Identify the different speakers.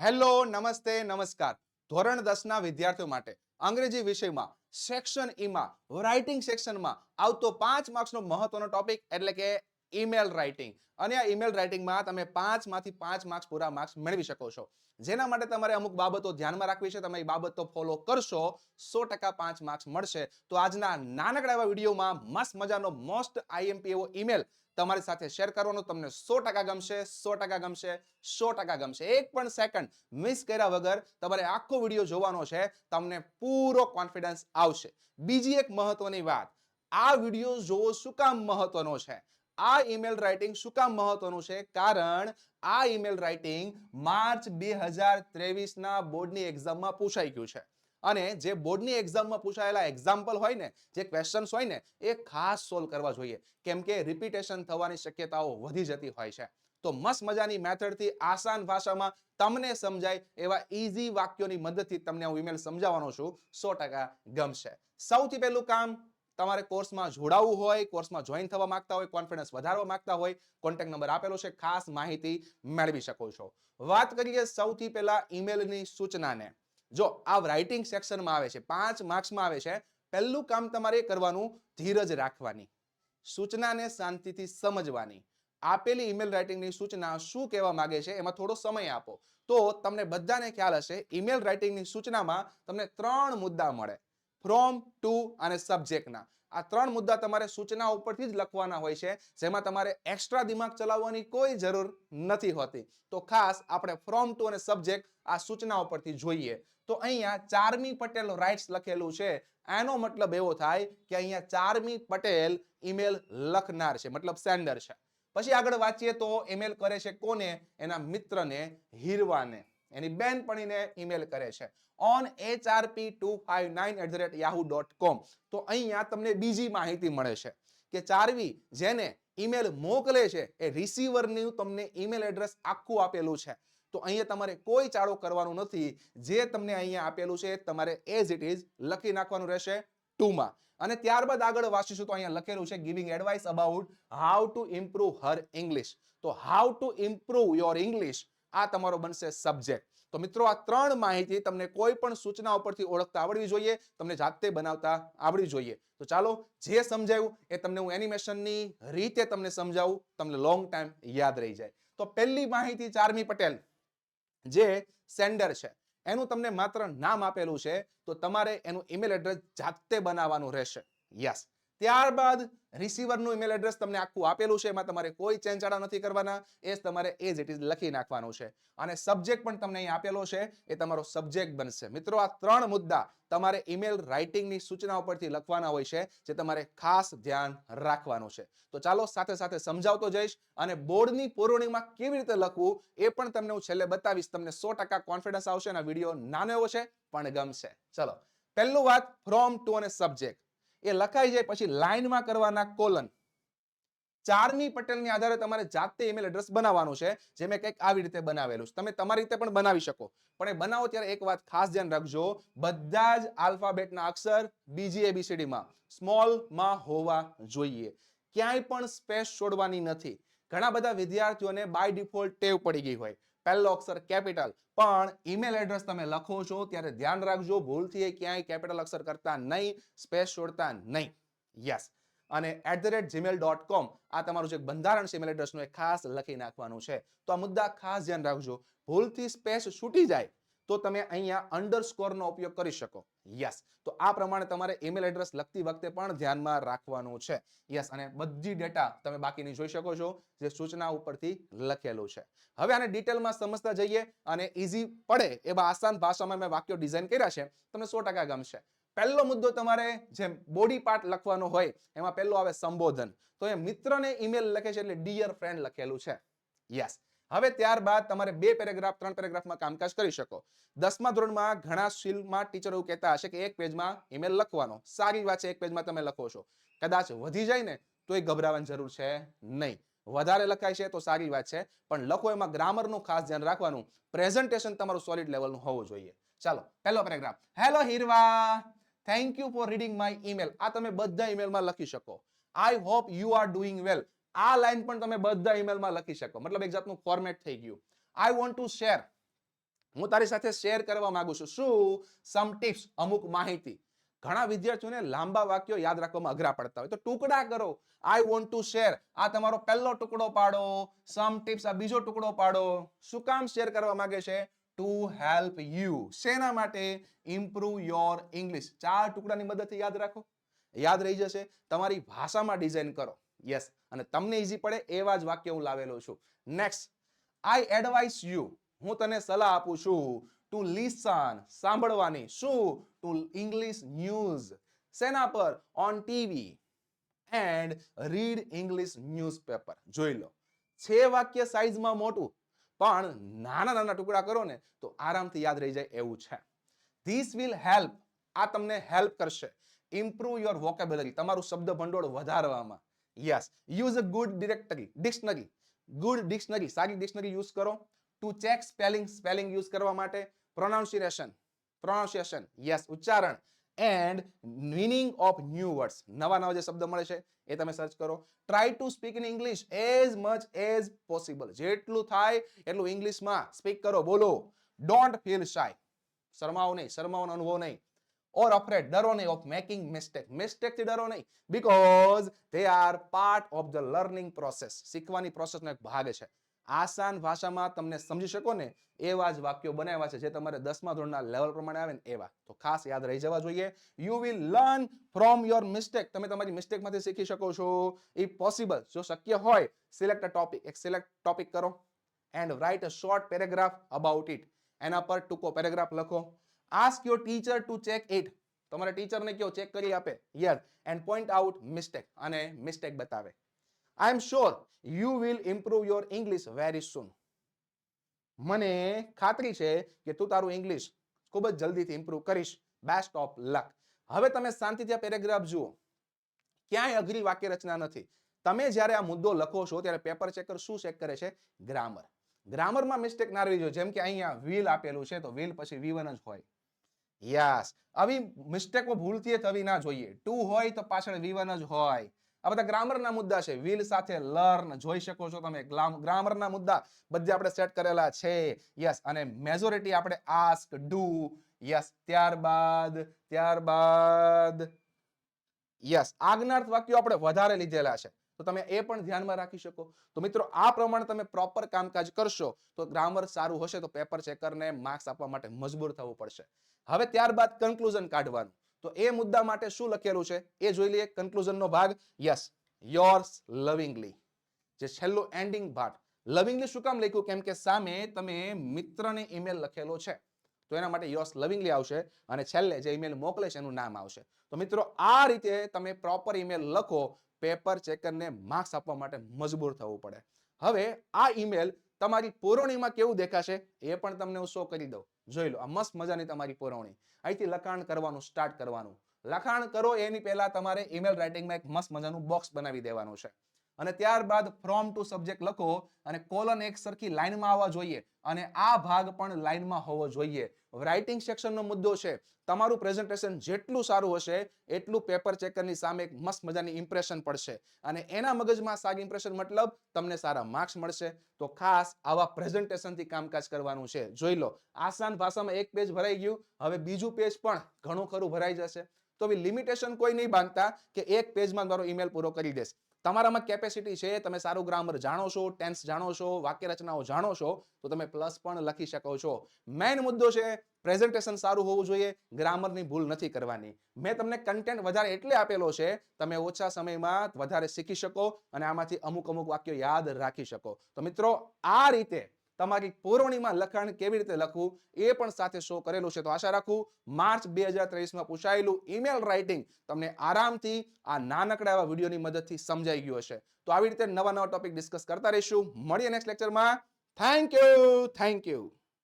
Speaker 1: Hello, નમસ્તે, નમસ્કાર. ધોરણ દસના વિદ્યાર્થીઓ માટે અંગ્રેજી વિષયમાં સેક્શન ઈમાં રાઇટિંગ સેક્શનમાં આવતો પાંચ માર્ક્સનો મહત્વનો ટોપિક એટલે કે ઈમેલ રાઇટિંગ અને આ ઈમેલ રાઇટિંગમાં તમે પાંચમાંથી પાંચ માર્ક્સ પૂરા માર્ક્સ મેળવી શકો છો. જેના માટે તમારે અમુક બાબતો ધ્યાનમાં રાખવી છે. તમે એ બાબતો ફોલો કરશો, સો ટકા પાંચ માર્ક્સ મળશે. તો આજના નાનકડા એવા વિડીયોમાં મસ્ત મજાનો મોસ્ટ આઈએમપી એવો ઈમેલ તમારી સાથે શેર કરવાનો તમને સો ટકા ગમશે, સો ટકા ગમશે, સો ટકા ગમશે. એક પણ સેકન્ડ મિસ કર્યા વગર તમારે આખો વીડિયો જોવાનો છે. તમને પૂરો કોન્ફિડન્સ આવશે. બીજી એક મહત્વની વાત, આ વીડિયો જોવો શું કામ મહત્વનો છે? આ ઈમેલ રાઇટિંગ શું કામ મહત્વનું છે? કારણ આ ઈમેલ રાઇટિંગ માર્ચ બે હજાર ત્રેવીસના બોર્ડની એક્ઝામમાં પૂછાઈ ગયું છે. અને જે બોર્ડની એક્ઝામમાં પૂછાયેલા એક્ઝામ્પલ હોય ને, જે ક્વેશ્ચન્સ હોય ને, એ ખાસ સોલ્વ કરવા જોઈએ. કેમ કે રિપીટેશન થવાની શક્યતાઓ વધી જતી હોય છે. તો મસ્ત મજાની મેથડથી આસાન ભાષામાં તમને સમજાય એવા ઇઝી વાક્યોની મદદથી તમને હું ઈમેલ સમજાવવાનો છું. સો ટકા ગમશે. સૌથી પહેલું કામ તમારે કોર્સમાં જોડાવવું હોય, કોર્સમાં જોઈન થવા માંગતા હોય કોન્ફિડન્સ વધારવા માંગતા હોય કોન્ટેક્ટ નંબર આપેલો છે, ખાસ માહિતી મેળવી શકો છો. વાત કરીએ સૌથી પહેલા ઈમેલની સૂચનાને. જો આ રાઇટિંગ સેક્શનમાં આવે છે, પાંચ માર્ક્સમાં આવે છે, પહેલું કામ તમારે કરવાનું ધીરજ રાખવાની. સૂચનાને શાંતિથી સમજવાની. આપેલી ઈમેલ રાઇટિંગની સૂચના શું કહેવા માંગે છે, એમાં થોડો સમય આપો. તો તમને બધાને ખ્યાલ હશે ઈમેલ રાઇટિંગની સૂચનામાં તમને ત્રણ મુદ્દા મળે. ફ્રોમ ટુ અને સબ્જેક્ટના. આ ત્રણ મુદ્દા તમારે સૂચના ઉપરથી જ લખવાના હોય છે, જેમાં તમારે એક્સ્ટ્રા દિમાગ ચલાવવાની કોઈ જરૂર નથી હોતી. તો ખાસ આપણે ફ્રોમ ટુ અને સબ્જેક્ટ આ સૂચના ઉપરથી જોઈએ. તો અહીંયા ચારમી પટેલ રાઇટ્સ લખેલું છે. એનો મતલબ એવો થાય કે અહીંયા ચારમી પટેલ ઈમેલ લખનાર છે, મતલબ સેન્ડર છે. પછી આગળ વાંચીએ તો ઈમેલ કરે છે કોને? એના મિત્રને, હીરવાને. એની બેનપણીને ઈમેલ કરે છે. On HRP two five nine at the rate Yahoo dot com તો અહીંયા તમને બીજી માહિતી મળે છે કે ચારવી જેને ઈમેલ મોકલે છે એ રિસીવરનું તમને ઈમેલ એડ્રેસ આખું આપેલું છે. તો અહીંયા તમારે કોઈ ચાળો કરવાનું નથી. જે તમને અહીંયા આપેલું છે તમારે એઝ ઇટ ઇઝ લખી નાખવાનું રહેશે ટુમાં. અને ત્યારબાદ આગળ વાંચીશું તો અહીંયા લખેલું છે giving advice about how to improve her English તો how to improve your English આ તમારો બનશે સબ્જેક્ટ તો મિત્રો, આ ત્રણ માહિતી તમને કોઈ પણ સૂચના ઉપરથી ઓળખતા આવડવી જોઈએ, તમને જાતે બનાવતા આવડવી જોઈએ. તો ચાલો, જે સમજાયું એ તમને હું એનિમેશનની રીતે તમને સમજાવું, તમને લોંગ ટાઈમ યાદ રહી જાય. તો પહેલી માહિતી ચારમી પટેલ, જે સેન્ડર છે. એનું તમને માત્ર નામ આપેલું છે, તો તમારે એનું ઈમેલ એડ્રેસ જાતે બનાવવાનું રહેશે. યસ ત્યારબાદ રિસીવરનું ઈમેલ એડ્રેસ તમને આખું આપેલું છે. એમાં તમારે કોઈ ચેંચાડા નથી કરવાના. એ તમારે એઝ ઇટ ઇઝ લખી નાખવાનું છે. અને સબ્જેક્ટ પણ તમને અહીં આપેલો છે. એ તમારો સબ્જેક્ટ બનશે. મિત્રો, આ ત્રણ મુદ્દા તમારે ઈમેલ રાઇટિંગની સૂચના ઉપરથી લખવાના હોય છે, જે તમારે ખાસ ધ્યાન રાખવાનું છે. તો ચાલો સાથે સાથે સમજાવતો જઈશ અને બોર્ડની પુરવણીમાં કેવી રીતે લખવું એ પણ તમને હું છેલ્લે બતાવીશ. તમને સો ટકા કોન્ફિડન્સ આવશે અને વીડિયો નાનો એવો છે, પણ ગમશે. ચલો, પહેલું વાત ફ્રોમ ટુ અને સબ્જેક્ટ એ લખાઈ જાય, પછી લાઇનમાં કરવાના કોલન. ચારમી પટેલની આધારે તમારે જાતે ઈમેલ એડ્રેસ બનાવવાનું છે, જે મેં કંઈક આવી રીતે બનાવેલું છે. તમે તમારી રીતે પણ બનાવી શકો. પણ એ બનાવો ત્યારે એક વાત ખાસ ધ્યાન રાખજો, બધા જ આલ્ફાબેટના અક્ષર બીજી એબીસીડીમાં સ્મોલમાં હોવા જોઈએ. ક્યાંય પણ સ્પેસ છોડવાની નથી. ઘણા બધા વિદ્યાર્થીઓને બાય ડિફોલ્ટ ટેવ પડી ગઈ હોય. પહેલો અક્ષર કેપિટલ પણ ઈમેલ એડ્રેસ તમે લખો છો, ત્યારે ધ્યાન રાખજો, ભૂલથી ક્યાંય કેપિટલ અક્ષર કરતા નહીં સ્પેસ છોડતા નહીં. યસ અને at the rate Gmail dot com આ તમારું જે બંધારણ છે ઈમેલ એડ્રેસનું એ ખાસ લખી નાખવાનું છે. તો આ મુદ્દા ખાસ ધ્યાન રાખજો. ભૂલથી સ્પેસ છૂટી જાય તો તમે અહીંયા અંડરસ્કોરનો ઉપયોગ કરી શકો. યસ તો આ પ્રમાણે તમારે ઈમેલ એડ્રેસ લખતી વખતે પણ ધ્યાનમાં રાખવાનું છે. યસ અને બધી ડેટા તમે બાકીની જોઈ શકો છો, જે સૂચના ઉપરથી લખેલું છે. હવે આને ડિટેલમાં સમજતા જઈએ અને ઇઝી પડે એવા આસાન ભાષામાં મેં વાક્યો ડિઝાઇન કર્યા છે, તમને સો ટકા ગમશે. પહેલો મુદ્દો તમારે જેમ બોડી પાર્ટ લખવાનો હોય, એમાં પહેલો આવે સંબોધન. તો એ મિત્રને ઈમેલ લખે છે એટલે ડિયર ફ્રેન્ડ લખેલું છે. યસ હવે ત્યારબાદ તમારે બે પેરેગ્રાફ, ત્રણ પેરેગ્રાફમાં કામકાજ કરી શકો. દસમા ધોરણમાં ઘણા સ્કૂલમાં ટીચરો એવું કહેતા હશે કે એક પેજમાં ઈમેલ લખવાનો. સારી વાત છે, એક પેજમાં તમે લખો છો. કદાચ વધી જાય ને, તો એ ગભરાવાની જરૂર છે નહીં. વધારે લખાય છે તો સારી વાત છે, પણ લખો એમાં ગ્રામરનું ખાસ ધ્યાન રાખવાનું. પ્રેઝન્ટેશન તમારું સોલિડ લેવલનું હોવું જોઈએ. ચાલો, પહેલો paragraph. Hello Hirva. Thank you for reading my email આ તમે બધા ઈમેલમાં લખી શકો. I hope you are doing well આ લાઈન પણ તમે બધા ઈમેલમાં લખી શકો. મતલબ એક જાતનું ફોર્મેટ થઈ ગયું. આઈ વોન્ટ ટુ શેર હું તારી સાથે શેર કરવા માંગુ છું. શું? સમ ટિપ્સ અમુક માહિતી. ઘણા વિદ્યાર્થીઓને લાંબા વાક્યો યાદ રાખવામાં અઘરા પડતા હોય. તો ટુકડા કરો. આઈ વોન્ટ ટુ શેર આ તમારો પહેલો ટુકડો પાડો. સમ ટિપ્સ આ બીજો ટુકડો પાડો. શું કામ શેર કરવા માંગે છે? ટુ હેલ્પ યુ શેના માટે? ઇમ્પ્રુવ યોર ઇંગ્લિશ ચાર ટુકડાની મદદથી યાદ રાખો. યાદ રહી જશે. તમારી ભાષામાં ડિઝાઇન કરો. યસ અને તમને ઈઝી પડે એવા જ વાક્ય હું લાવેલો છું. નેક્સ્ટ આઈ એડવાઇસ યુ હું તને સલાહ આપું છું ટુ લિસન સાંભળવાની. શું? ટુ ઇંગ્લિશ ન્યૂઝ સેના પર? On TV and read English newspaper જોઈ લો. છે વાક્ય સાઈઝમાં મોટું, પણ નાના નાના ટુકડા કરો ને, તો આરામથી યાદ રહી જાય એવું છે. ધીસ વિલ હેલ્પ આ તમને હેલ્પ કરશે. ઇમ્પ્રુવ યોર વોકેબલરી તમારું શબ્દ ભંડોળ વધારવામાં. Yes use a good directory dictionary good dictionary સારી ડિક્શનરી યુઝ કરો. To check spelling spelling use કરવા માટે પ્રોનાઉન્સિએશન પ્રોનાઉન્સિએશન યસ ઉચ્ચારણ. And meaning of new words નવા નવા જે શબ્દ મળે છે, એ તમે સર્ચ કરો. Try to speak in English as much as possible જેટલું થાય એટલું ઇંગ્લિશમાં સ્પીક કરો, બોલો. ડોન્ટ ફીલ શાય શરમાવો નહીં, શરમાવાનો અનુભવ નહીં. ઓર afraid, ડરો નહીં ઓફ મેકિંગ મિસ્ટેક મિસ્ટેકથી ડરો નહીં. Because they are part of the learning process શીખવાની પ્રોસેસનો એક ભાગ છે. આસાન ભાષામાં તમને સમજી શકો ને, એવા જ વાક્યો બનાવ્યા છે જે તમારે દસમા ધોરણના લેવલ પ્રમાણે આવે ને એવા. તો ખાસ યાદ રહી જવા જોઈએ. You will learn from your mistake તમે તમારી મિસ્ટેકમાંથી શીખી શકો છો. ઇફ પોસિબલ જો શક્ય હોય સિલેક્ટ અ ટોપિક એક સિલેક્ટ ટોપિક કરો. And write a short paragraph about it એના પર ટૂંકો પેરેગ્રાફ લખો. Ask your teacher to check it તમારા ટીચરને કયો ચેક કરી આપે? Yes and point out mistake અને મિસ્ટેક બતાવે. I am sure you will improve your English very soon મને ખાતરી છે કે તું તારું ઇંગ્લિશ ખૂબ જ જલ્દીથી ઇમ્પ્રુવ કરીશ. બેસ્ટ ઓફ લક હવે તમે શાંતિથી આ પેરેગ્રાફ જુઓ. ક્યાંય અઘરી વાક્ય રચના નથી. તમે જ્યારે આ મુદ્દો લખો છો, ત્યારે પેપર ચેકર શું ચેક કરે છે? ગ્રામર ગ્રામરમાં મિસ્ટેક ના રહી જોઈએ. જેમ કે અહીંયા વિલ આપેલું છે, તો વિલ પછી વી જ હોય. યસ આવી મિસ્ટેકો ભૂલથી થવી ના જોઈએ. ટુ હોય તો પાછળ વી જ હોય. આ બધા ગ્રામરના મુદ્દા છે. વિલ સાથે લર્ન જોઈ શકો છો તમે. ગ્રામરના મુદ્દા બધે આપણે સેટ કરેલા છે. યસ અને મેજોરિટી આપણે આસ્ક ડુ યસ ત્યારબાદ ત્યારબાદ. યસ આજ્ઞાર્થ વાક્યો આપણે વધારે લીધેલા છે. તો તમે એ પણ ધ્યાનમાં રાખી શકો. તો મિત્રો, આ પ્રમાણે તમે પ્રોપર કામકાજ કરશો, તો ગ્રામર સારું હશે, તો પેપર ચેકરને માર્ક્સ આપવા માટે મજબૂર થવું પડશે. હવે ત્યારબાદ કન્ક્લુઝન કાઢવાનું. તો એ મુદ્દા માટે શું લખેલું છે? એ જોઈ લઈએ કન્ક્લુઝનનો ભાગ. યસ યોર્સ લવિંગલી જે છેલ્લું એન્ડિંગ પાર્ટ લવિંગલી શું કામ લખ્યું? કેમ કે સામે તમે મિત્રને ઈમેલ લખેલો છે. તો એના માટે યોર્સ લવિંગલી આવશે અને છેલ્લે જે ઈમેલ મોકલે છે એનું નામ આવશે. તો મિત્રો, આ રીતે તમે પ્રોપર ઈમેલ લખો પેપર ચેકરને માર્ક્સ આપવા માટે મજબૂર થવું પડે. હવે આ ઈમેલ તમારી પુરવણીમાં કેવું દેખાશે એ પણ તમને હું શો કરી દઉં. જોઈ લો, આ મસ્ત મજાની તમારી પુરવણી. અહીંથી લખાણ કરવાનું સ્ટાર્ટ કરવાનું. લખાણ કરો એની પહેલા તમારે ઈમેલ રાઇટિંગમાં એક મસ્ત મજાનું બોક્સ બનાવી દેવાનું છે. અને ત્યારબાદ ફ્રોમ ટુ સબ્જેક્ટ લખો અને કોલન એક સરખી લાઈનમાં આવવા જોઈએ અને આ ભાગ પણ લાઈનમાં હોવો જોઈએ. રાઇટિંગ સેક્શનનો મુદ્દો છે, તમારું પ્રેઝન્ટેશન જેટલું સારું હશે, એટલું પેપર ચેકરની સામે એક મસ્ત મજાની ઇમ્પ્રેશન પડશે. અને એના મગજમાં સાગ ઇમ્પ્રેશન મતલબ તમને સારા માર્ક્સ મળશે. તો ખાસ આવા પ્રેઝન્ટેશનથી કામકાજ કરવાનું છે. જોઈ લો, આસાન ભાષામાં એક પેજ ભરાઈ ગયું, હવે બીજું પેજ પણ ઘણું ખરું ભરાઈ જશે. તો લિમિટેશન કોઈ નહીં બાંધતા કે એક પેજમાં મારો ઈમેલ પૂરો કરી દેશે. તમારામાં કેપેસિટી છે, તમે સારું ગ્રામર જાણો છો ટેન્સ જાણો છો વાક્ય રચનાઓ જાણો છો, તો તમે પ્લસ પણ લખી શકો છો. મેઇન મુદ્દો છે પ્રેઝન્ટેશન સારું હોવું જોઈએ ગ્રામરની ભૂલ નથી કરવાની. મેં તમને કન્ટેન્ટ વધારે એટલે આપેલો છે, તમે ઓછા સમયમાં વધારે શીખી શકો અને આમાંથી અમુક અમુક વાક્યો યાદ રાખી શકો. તો મિત્રો, આ રીતે તમારી પુરવણીમાં લખાણ કેવી રીતે લખવું એ પણ સાથે શો કરેલું છે. તો આશા રાખું માર્ચ બે હજાર ત્રેવીસમાં પૂછાયેલું ઈમેલ રાઇટિંગ તમને આરામથી આ નાનકડા એવા વિડીયોની મદદથી સમજાઈ ગયું હશે. તો આવી રીતે નવા નવા ટોપિક ડિસ્કસ કરતા રહીશું. મળીએ નેક્સ્ટ લેક્ચરમાં થેન્ક યુ થેન્ક યુ